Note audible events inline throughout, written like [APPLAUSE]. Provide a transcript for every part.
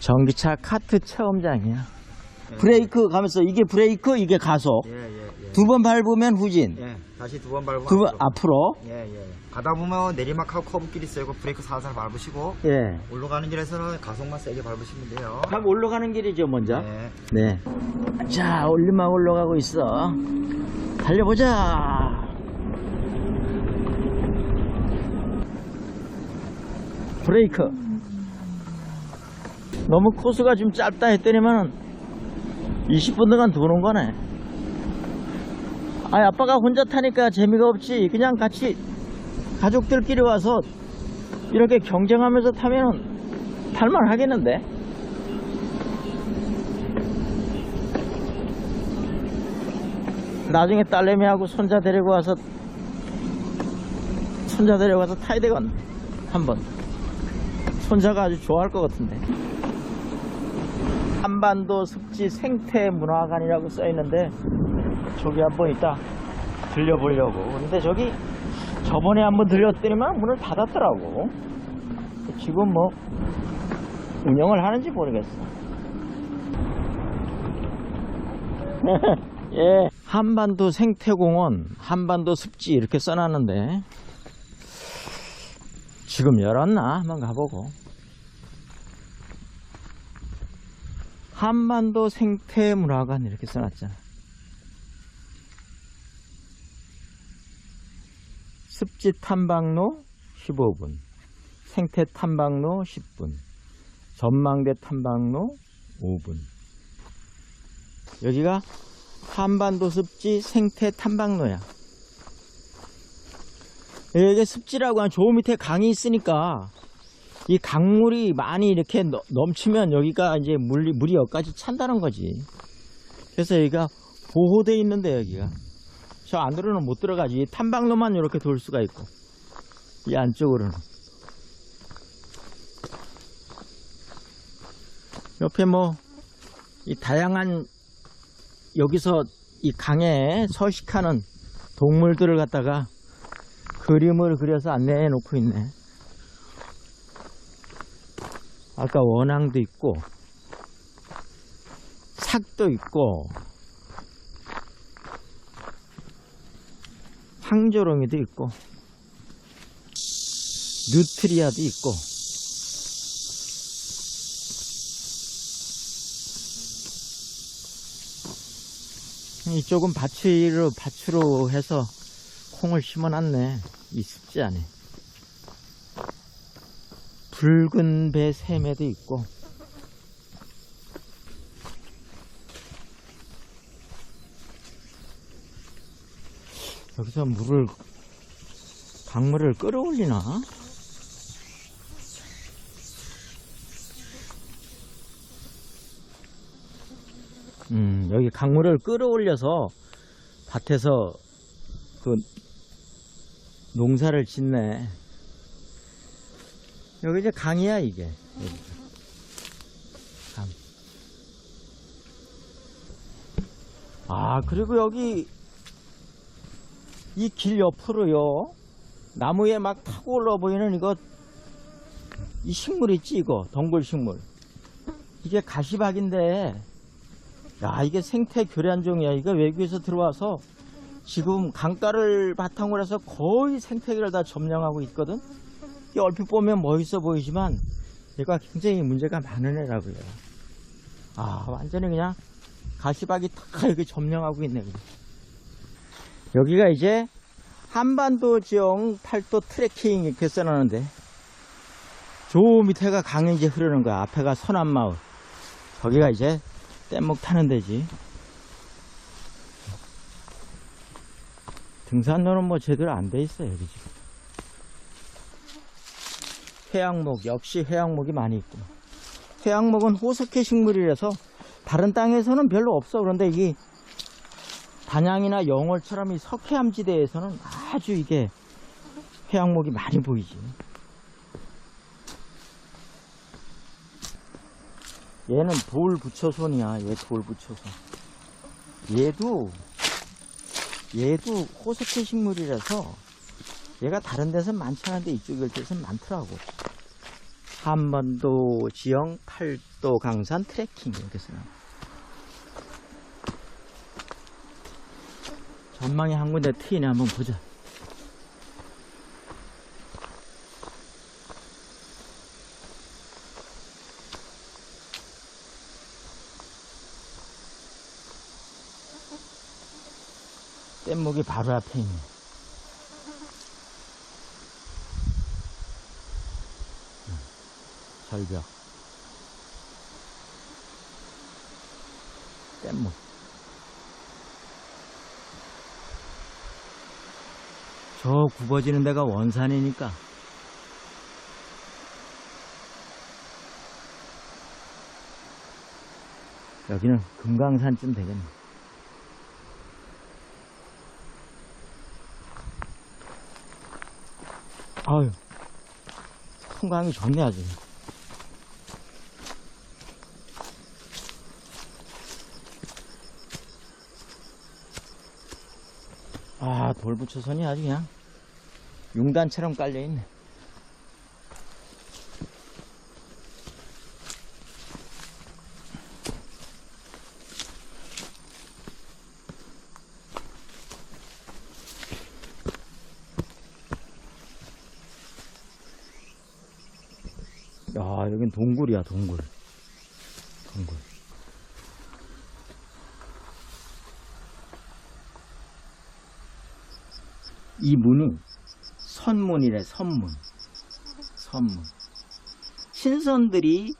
전기차 카트 체험장이야. 브레이크 가면서 이게 브레이크 이게 가속. 예, 예, 예. 두 번 밟으면 후진. 예, 다시 두 번 밟으면 두번 앞으로. 예, 예. 가다 보면 내리막하고 커브길 있어요. 그 브레이크 살살 밟으시고 예. 올라가는 길에서는 가속만 세게 밟으시면 돼요. 그럼 올라가는 길이죠 먼저. 네. 네. 자 올리막 올라가고 있어. 달려보자. 브레이크. 너무 코스가 좀 짧다 했더니만 20분 동안 도는 거네. 아 아빠가 혼자 타니까 재미가 없지. 그냥 같이 가족들끼리 와서 이렇게 경쟁하면서 타면은 탈만 하겠는데. 나중에 딸내미하고 손자 데리고 와서 손자 데리고 와서 타야 되건 한번 손자가 아주 좋아할 것 같은데 한반도 습지 생태 문화관이라고 써 있는데 저기 한번 이따 들려보려고 근데 저기 저번에 한번 들렸더니만 문을 닫았더라고 지금 뭐 운영을 하는지 모르겠어 [LAUGHS] 예. 한반도 생태공원, 한반도 습지 이렇게 써놨는데 지금 열었나? 한번 가보고. 한반도 생태문화관 이렇게 써놨잖아. 습지 탐방로 15분, 생태 탐방로 10분, 전망대 탐방로 5분. 여기가 한반도 습지 생태 탐방로야. 이게 습지라고 하면 저 밑에 강이 있으니까 이 강물이 많이 이렇게 넘- 넘치면 여기가 이제 물이, 물이 여기까지 찬다는 거지. 그래서 여기가 보호돼 있는데 여기가. 저 안으로는 못 들어가지. 이 탐방로만 이렇게 돌 수가 있고. 이 안쪽으로는. 옆에 뭐, 이 다양한 여기서 이 강에 서식하는 동물들을 갖다가 그림을 그려서 안내해 놓고 있네. 아까 원앙도 있고, 삭도 있고, 황조롱이도 있고, 뉴트리아도 있고, 이쪽은 밭으로, 밭으로 해서 콩을 심어놨네. 이 습지 안에. 붉은 배 새매도 있고. 여기서 물을, 강물을 끌어올리나? 음, 여기 강물을 끌어올려서 밭에서 그 농사를 짓네. 여기 이제 강이야, 이게. 강. 아, 그리고 여기 이 길 옆으로요. 나무에 막 타고 올라 보이는 이거 이 식물 있지, 이거. 덩굴 식물. 이게 가시박인데 야, 이게 생태 교란종이야. 이거 외국에서 들어와서 지금 강가를 바탕으로 해서 거의 생태계를 다 점령하고 있거든. 이 얼핏 보면 멋있어 보이지만 얘가 굉장히 문제가 많은 애라고요. 아, 완전히 그냥 가시박이 다 여기 점령하고 있네. 여기가 이제 한반도 지역 팔도 트레킹 이렇게 써놨는데 저 밑에가 강이 이제 흐르는 거야. 앞에가 서남마을. 저기가 이제 뗏목 타는 데지. 등산로는 뭐 제대로 안 돼 있어요, 여기 지금. 해양목, 역시 해양목이 많이 있고. 해양목은 호석회 식물이라서 다른 땅에서는 별로 없어. 그런데 이 단양이나 영월처럼 이 석회암지대에서는 아주 이게 해양목이 많이 보이지. 얘는 돌부처손이야. 얘 돌부처손. 얘도 얘도 호석회 식물이라서 얘가 다른 데서 많지 않은데 이쪽 일대에서는 많더라고. 한반도 지형 팔도 강산 트레킹 이렇게 써요. 전망이 한 군데 트이네 한번 보자. 뗏목이 바로 앞에 있네. 절벽. 뗏목. 저 굽어지는 데가 원산이니까. 여기는 금강산쯤 되겠네. 아유, 풍광이 좋네, 아주. 아, 돌부처선이 아주 그냥 융단처럼 깔려있네. 야, 여긴 동굴이야, 동굴. 동굴. 이 문이 선문이래, 선문. 선문. 신선들이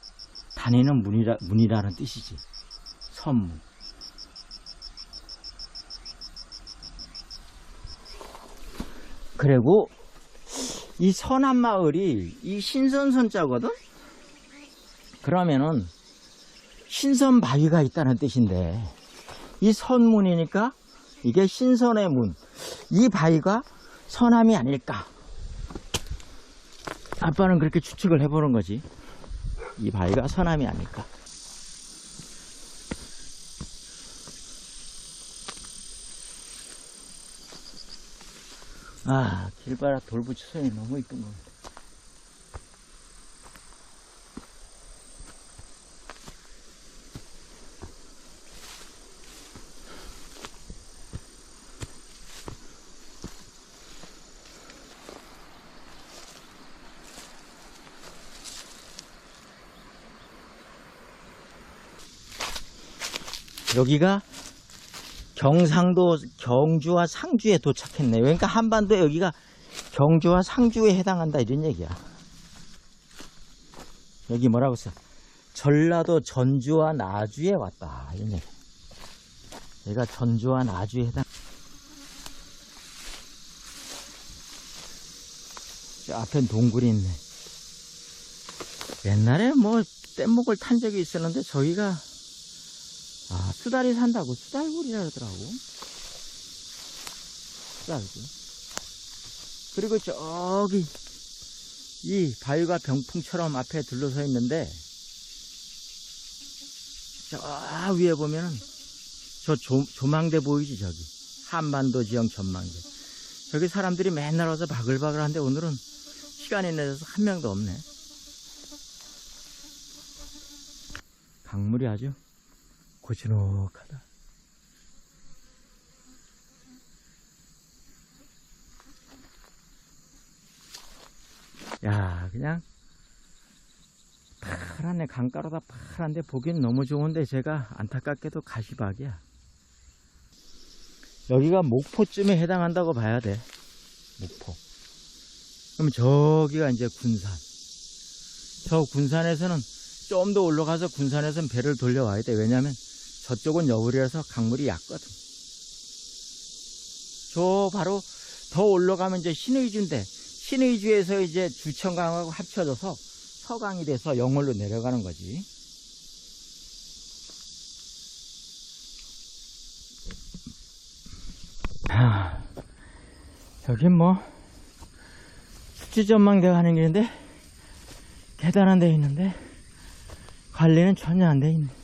다니는 문이라, 문이라는 뜻이지. 선문. 그리고 이 선한 마을이 이 신선선자거든? 그러면은 신선 바위가 있다는 뜻인데 이 선문이니까 이게 신선의 문. 이 바위가 선함이 아닐까. 아빠는 그렇게 추측을 해보는 거지. 이 바위가 선함이 아닐까. 아, 길바라 돌부처선이 너무 이쁜 겁니다. 여기가 경상도 경주와 상주에 도착했네. 그러니까 한반도 여기가 경주와 상주에 해당한다 이런 얘기야. 여기 뭐라고 써? 전라도 전주와 나주에 왔다 이런 얘기. 여기가 전주와 나주에 해당. 저 앞엔 동굴이 있네. 옛날에 뭐 뗏목을 탄 적이 있었는데 저희가 아, 수달이 산다고 수달굴이라 그러더라고. 수달굴. 그리고 저기, 이 바위가 병풍처럼 앞에 둘러서 있는데, 저 위에 보면은, 저 조, 조망대 보이지, 저기. 한반도 지형 전망대. 저기 사람들이 맨날 와서 바글바글 한데 오늘은 시간이 내서 한 명도 없네. 강물이 아주 고즈넉하다. 야, 그냥 파란데 강가로다 파란데 보기엔 너무 좋은데 제가 안타깝게도 가시박이야. 여기가 목포쯤에 해당한다고 봐야 돼. 목포. 그럼 저기가 이제 군산. 저 군산에서는 좀 더 올라가서 군산에서는 배를 돌려와야 돼. 왜냐면 저쪽은 여울이라서 강물이 얕거든. 저 바로 더 올라가면 이제 신의주인데 신의주에서 이제 주천강하고 합쳐져서 서강이 돼서 영월로 내려가는 거지. 하, 여긴 뭐 숙지 전망대 가는 길인데 계단한 데 있는데 관리는 전혀 안 돼 있네.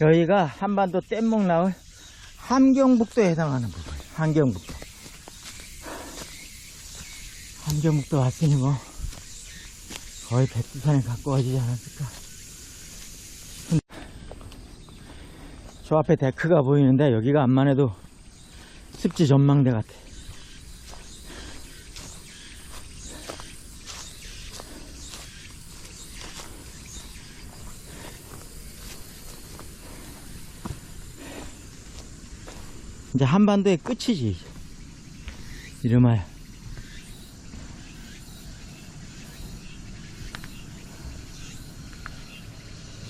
여기가 한반도 뗏목 나올 함경북도에 해당하는 부분. 함경북도. 청계묵도 왔으니 뭐 거의 백두산에 가까워지지 않았을까. 저 앞에 데크가 보이는데 여기가 암만 해도 습지 전망대 같아 이제 한반도의 끝이지. 이름하여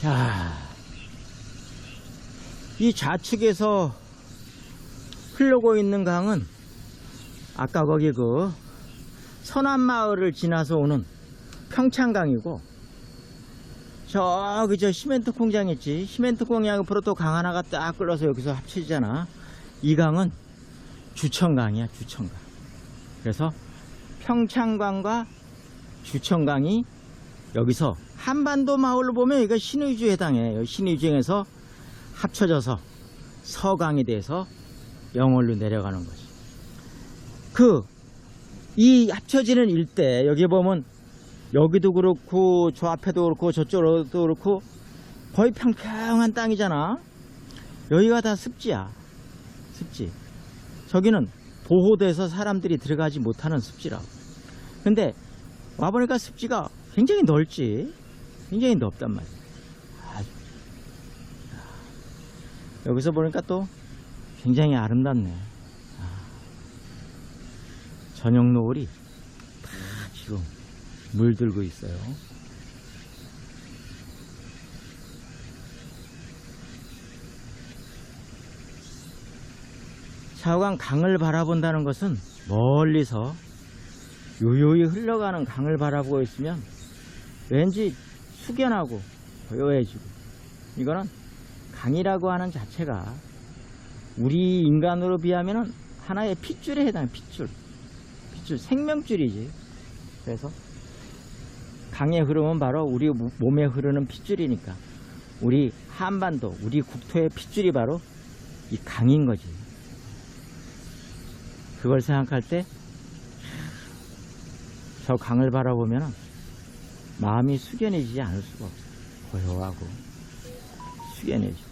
자, 이 좌측에서 흐르고 있는 강은 아까 거기 그 선암마을을 지나서 오는 평창강이고 저 시멘트 공장 있지. 시멘트 공장 옆으로 또 강 하나가 딱 끌어서 여기서 합쳐지잖아 이 강은 주천강이야 주천강 그래서 평창강과 주천강이 여기서 한반도 마을로 보면 이거 신의주에 해당해. 신의주에서 합쳐져서 서강이 돼서 영월로 내려가는 거지. 그, 이 합쳐지는 일대, 여기 보면 여기도 그렇고, 저 앞에도 그렇고, 저쪽도 그렇고, 거의 평평한 땅이잖아. 여기가 다 습지야. 습지. 저기는 보호돼서 사람들이 들어가지 못하는 습지라고. 근데 와보니까 습지가 굉장히 넓지. 굉장히 넓단 말이야. 여기서 보니까 또 굉장히 아름답네. 아. 저녁 노을이 다 지금 물들고 있어요. 좌우강 강을 바라본다는 것은 멀리서 요요히 흘러가는 강을 바라보고 있으면 왠지 숙연하고 고요해지고 이거는 강이라고 하는 자체가 우리 인간으로 비하면 하나의 핏줄에 해당해 핏줄 핏줄 생명줄이지. 그래서 강의 흐름은 바로 우리 모- 몸에 흐르는 핏줄이니까 우리 한반도 우리 국토의 핏줄이 바로 이 강인 거지 그걸 생각할 때 저 강을 바라보면 마음이 숙연해지지 않을 수가 없어. 고요하고 숙연해져.